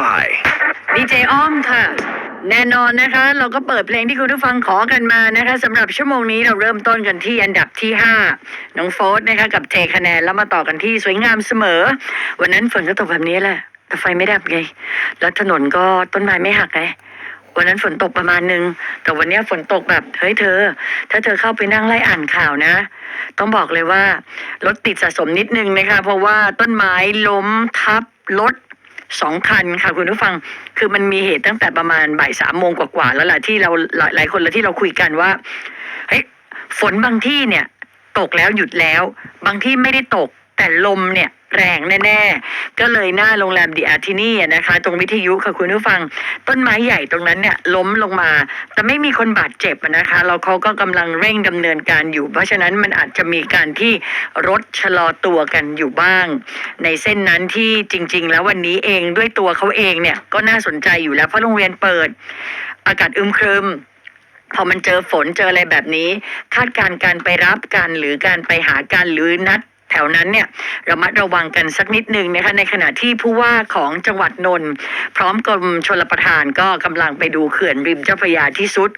by ดีเจอ้อมค่ะ แน่นอนนะคะ เราก็เปิดเพลงที่คุณผู้ฟังขอกันมานะคะสำหรับชั่วโมงนี้เราเริ่มต้นกันที่อันดับที่ 5 น้องโฟสนะคะกับเทคะแนนแล้วมาต่อกันที่สวยงามเสมอ วันนั้นฝนก็ตกแบบนี้แหละแต่ไฟไม่ดับไง แล้วถนนก็ต้นไม้ไม่หักไงวันนั้นฝนตกประมาณนึง แต่วันนี้ฝนตกแบบเฮ้ยเธอ ถ้าเธอเข้าไปนั่งไล่อ่านข่าวนะ ต้องบอกเลยว่ารถติดสะสมนิดนึงนะคะ เพราะว่าต้นไม้ล้มทับรถ สองคันค่ะคุณผู้ฟังคือมันมีเหตุตั้งแต่ประมาณบ่ายสามโมงกว่าๆแล้วแหละที่เราหลายหลายคนแล้วที่เราคุยกันว่าเฮ้ยฝนบางที่เนี่ย ตกแล้วหยุดแล้ว บางที่ไม่ได้ตกแต่ลมเนี่ย แรงแน่ๆ ก็เลยหน้าโรงแรมดีอาที่นี่นะคะ ตรงวิทยุค่ะคุณผู้ฟัง ต้นไม้ใหญ่ตรงนั้นเนี่ยล้มลงมา แต่ไม่มีคนบาดเจ็บนะคะแล้วเขาก็กำลังเร่งดำเนินการอยู่ เพราะฉะนั้นมันอาจจะมีการที่รถชะลอตัวกันอยู่บ้าง ในเส้นนั้นที่จริง ๆ แล้ววันนี้เองด้วยตัวเขาเองเนี่ยก็น่าสนใจอยู่แล้วเพราะโรงเรียนเปิด อากาศอึมครึมพอมันเจอฝนเจออะไรแบบนี้ คาดการณ์การไปรับกันหรือการไปหากันหรือนัด ถวนั้นเนี่ยระมัดระวังกันสักนิดนึงนะคะในขณะที่ผู้ว่าของจังหวัดนนท์พร้อมกรมชลประทานก็กำลังไปดูเขื่อนริมเจ้าพระยาที่สุด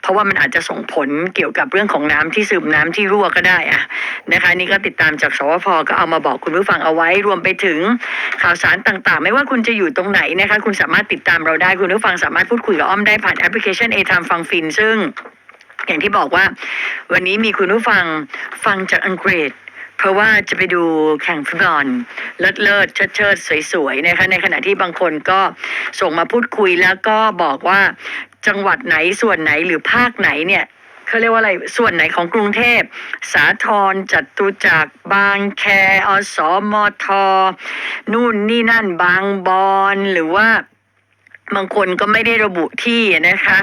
เพราะว่ามันอาจจะส่งผลเกี่ยวกับเรื่องของน้ำที่ซึมน้ำที่รั่วก็ได้อะนะคะนี่ก็ติดตามจากสวพก็เอามาบอกคุณผู้ฟังเอาไว้รวมไปถึงข่าวสารต่างๆ ไม่ว่าคุณจะอยู่ตรงไหนนะคะคุณสามารถติดตามเราได้คุณผู้ฟังสามารถพูดคุยกับอ้อมได้ผ่านแอปพลิเคชัน a อทามฟังฟินซึ่งอย่างที่บอกว่าวันนี้มีคุณผู้ฟังฟังจากอังกฤษ ราะว่าจะไปดูแข่งฟุตบอลเลิศเลิศเชิดเชิดสวยๆนะคะในขณะที่บางคนก็ส่งมาพูดคุยแล้วก็บอกว่าจังหวัดไหนส่วนไหนหรือภาคไหนเนี่ยเขาเรียกว่าอะไรส่วนไหนของกรุงเทพ สาทรจัตุจักรบางแคอสมทนู่นนี่นั่นบางบอนหรือว่าบางคนก็ไม่ได้ระบุที่นะคะ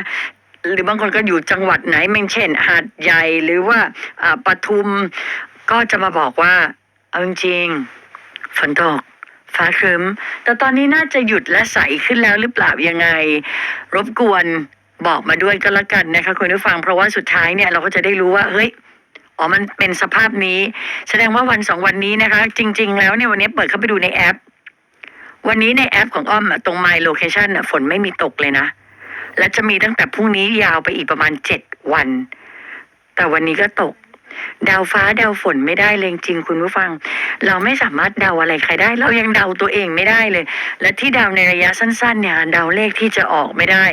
หรือบางคนก็อยู่จังหวัดไหนเม่งเช่น หาดใหญ่หรือว่าอ่าปทุม ก็จะมาบอกว่า เอาจริงๆฝนตกฟ้าครึ้ม แต่ตอนนี้น่าจะหยุดและใสขึ้นแล้วหรือเปล่ายังไง รบกวนบอกมาด้วยก็แล้วกันนะคะคุณผู้ฟังเพราะว่าสุดท้ายเนี่ยเราก็จะได้รู้ว่าเฮ้ยอ๋อมันเป็นสภาพนี้ แสดงว่าวันสองวันนี้นะคะ จริง ๆ แล้วเนี่ยวันนี้เปิดเข้าไปดูในแอป วันนี้ในแอปของอ้อมตรง My Location อะฝนไม่มีตกเลยนะ และจะมีตั้งแต่พรุ่งนี้ยาวไปอีกประมาณเจ็ดวัน แต่วันนี้ก็ตก ดาวฟ้าดาวฝนไม่ได้เลยจริงคุณผู้ฟัง เราไม่สามารถเดาอะไรใครได้ เรายังเดาตัวเองไม่ได้เลย และที่เดาในระยะสั้นๆเนี่ยเดาเลขที่จะออกไม่ได้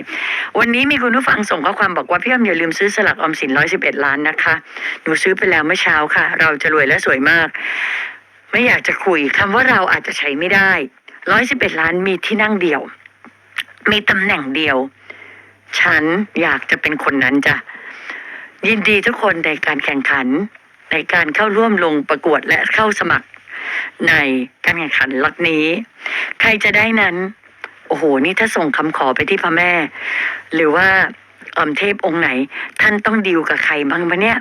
วันนี้มีคุณผู้ฟังส่งข้อความบอกว่าพี่อ้อมอย่าลืมซื้อสลักออมสินร้อยสิบเอ็ดล้านนะคะหนูซื้อไปแล้วเมื่อเช้าค่ะ เราจะรวยและสวยมาก ไม่อยากจะคุยคำว่าเราอาจจะใช้ไม่ได้ร้อยสิบเอ็ดล้านมีที่นั่งเดียว มีตำแหน่งเดียว ฉันอยากจะเป็นคนนั้นจ้ะยินดีทุกคนในการแข่งขัน ในการเข้าร่วมลงประกวดและเข้าสมัครในการแข่งขันล็อตนี้ ใครจะได้นั้น โอ้โห นี่ถ้าส่งคำขอไปที่พระแม่ หรือว่าอมเทพองค์ไหน ท่านต้องดีลกับใครบ้างปะเนี่ย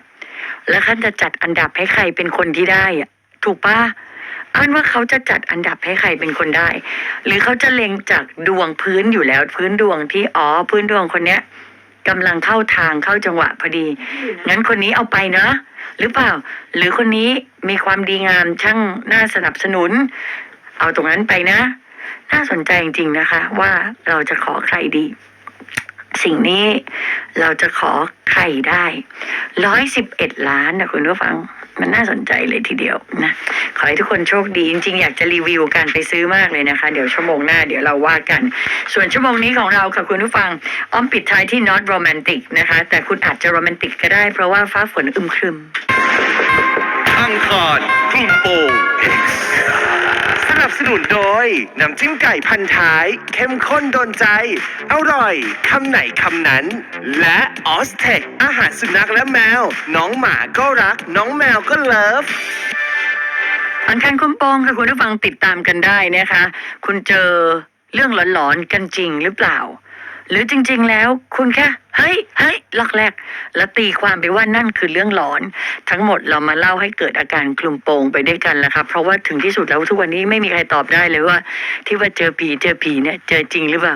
แล้วท่านจะจัดอันดับให้ใครเป็นคนที่ได้อะถูกปะอันว่าเขาจะจัดอันดับให้ใครเป็นคนได้ หรือเขาจะเล็งจากดวงพื้นอยู่แล้ว พื้นดวงที่อ๋อพื้นดวงคนเนี้ยกำลังเข้าทางเข้าจังหวะพอดี งั้นคนนี้เอาไปนะ หรือเปล่า หรือคนนี้มีความดีงามช่างน่าสนับสนุน เอาตรงนั้นไปนะ น่าสนใจจริงๆนะคะ ว่าเราจะขอใครดี สิ่งนี้เราจะขอใครได้ร้อยสิบเอ็ดล้านนะคุณผู้ฟัง มันน่าสนใจเลยทีเดียวนะขอให้ทุกคนโชคดี จริง ๆ อยากจะรีวิวการไปซื้อมากเลยนะคะ เดี๋ยวชั่วโมงหน้าเดี๋ยวเราว่ากัน ส่วนชั่วโมงนี้ของเราค่ะคุณผู้ฟังอ้อมปิดท้ายที่ not romantic นะคะ แต่คุณอาจจะโรแมนติกก็ได้เพราะว่าฟ้าฝนอึมครึมอังคารทุ่มโปง นุนโดย น้ำจิ้มไก่พันท้าย เข้มข้นโดนใจ อร่อย คำไหนคำนั้น และออสเทคอาหารสุนัขและแมว น้องหมาก็รัก น้องแมวก็เลิฟอันคันคุณปองค่ะคุณผู้ฟังติดตามกันได้นะคะ คุณเจอเรื่องหลอนๆกันจริงหรือเปล่า หรือจริง ๆ แล้วคุณแค่เฮ้ยเฮ้ยลอกแรก แล้วตีความไปว่านั่นคือเรื่องหลอน ทั้งหมดเรามาเล่าให้เกิดอาการคลุมโปงไปด้วยกันแหละครับ เพราะว่าถึงที่สุดแล้วทุกวันนี้ไม่มีใครตอบได้เลยว่า ที่ว่าเจอผีเจอผีเนี่ยเจอจริงหรือเปล่า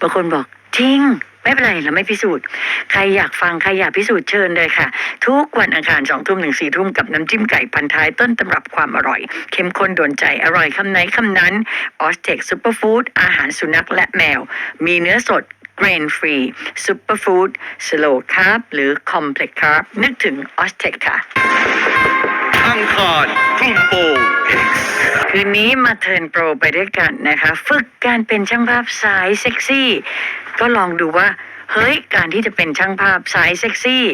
บางคนบอกจริงไปไม่เป็นไรเราไม่พิสูจน์ ใครอยากฟัง ใครอยากพิสูจน์เชิญเลยค่ะ ทุกวันอังคารสองทุ่มถึงสี่ทุ่มกับน้ำจิ้มไก่พันท้ายต้นตำรับความอร่อย เข้มข้นโดนใจอร่อยคำไหนคำนั้นออสเทคซูเปอร์ฟู้ดอาหารสุนัขและแมว มีเนื้อสด เกรนฟรีซูเปอร์ฟู้ดสโลคาร์บหรือคอมเพล็กคาร์บนึกถึงออสเทคค่ะอังคารคลุมโปง X คืนนี้มาเทิร์นโปรไปด้วยกันนะคะ ฝึกการเป็นช่างภาพสายเซ็กซี่ ก็ลองดูว่า เฮ้ยการที่จะเป็นช่างภาพสายเซ็กซี่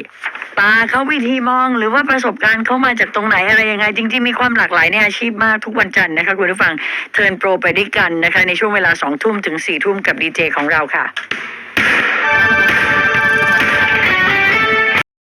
ตาเขาวิธีมองหรือว่าประสบการณ์เขามาจากตรงไหนอะไรยังไง จริงๆ มีความหลากหลายในอาชีพมากทุกวันจันทร์นะคะคุณผู้ฟังเทิร์นโปรไปด้วยกันนะคะ ในช่วงเวลาสองทุ่มถึงสี่ทุ่มกับดีเจของเราค่ะ